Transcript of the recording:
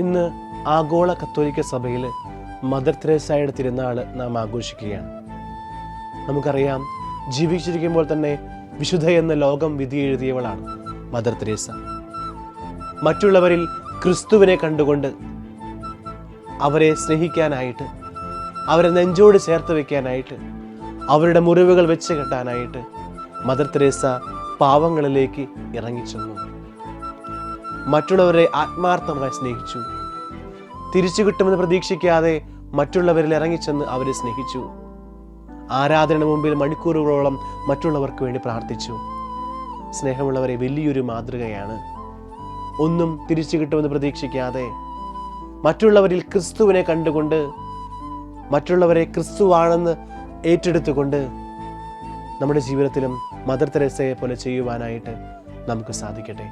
ഇന്ന് ആഗോള കത്തോലിക്ക സഭയിൽ മദർ തെരേസായുടെ തിരുനാൾ നാം ആഘോഷിക്കുകയാണ്. നമുക്കറിയാം ജീവിച്ചിരിക്കുമ്പോൾ തന്നെ വിശുദ്ധ എന്ന ലോകം വിധി എഴുതിയവളാണ് മദർ തെരേസ. മറ്റുള്ളവരിൽ ക്രിസ്തുവിനെ കണ്ടുകൊണ്ട് അവരെ സ്നേഹിക്കാനായിട്ട് അവരെ നെഞ്ചോട് ചേർത്ത് വെക്കാനായിട്ട് അവരുടെ മുറിവുകൾ വെച്ച് കെട്ടാനായിട്ട് മദർ തെരേസ പാവങ്ങളിലേക്ക് ഇറങ്ങിച്ചെന്നു. മറ്റുള്ളവരെ ആത്മാർത്ഥമായി സ്നേഹിച്ചു. തിരിച്ചു കിട്ടുമെന്ന് പ്രതീക്ഷിക്കാതെ മറ്റുള്ളവരിൽ ഇറങ്ങിച്ചെന്ന് അവരെ സ്നേഹിച്ചു. ആരാധന മുമ്പിൽ മണിക്കൂറുകളോളം മറ്റുള്ളവർക്ക് വേണ്ടി പ്രാർത്ഥിച്ചു. സ്നേഹമുള്ളവരെ വലിയൊരു മാതൃകയാണ്. ഒന്നും തിരിച്ചു കിട്ടുമെന്ന് പ്രതീക്ഷിക്കാതെ മറ്റുള്ളവരിൽ ക്രിസ്തുവിനെ കണ്ടുകൊണ്ട് മറ്റുള്ളവരെ ക്രിസ്തുവാണെന്ന് ഏറ്റെടുത്തുകൊണ്ട് നമ്മുടെ ജീവിതത്തിലും മദർ തെരേസയെ പോലെ ചെയ്യുവാനായിട്ട് നമുക്ക് സാധിക്കട്ടെ.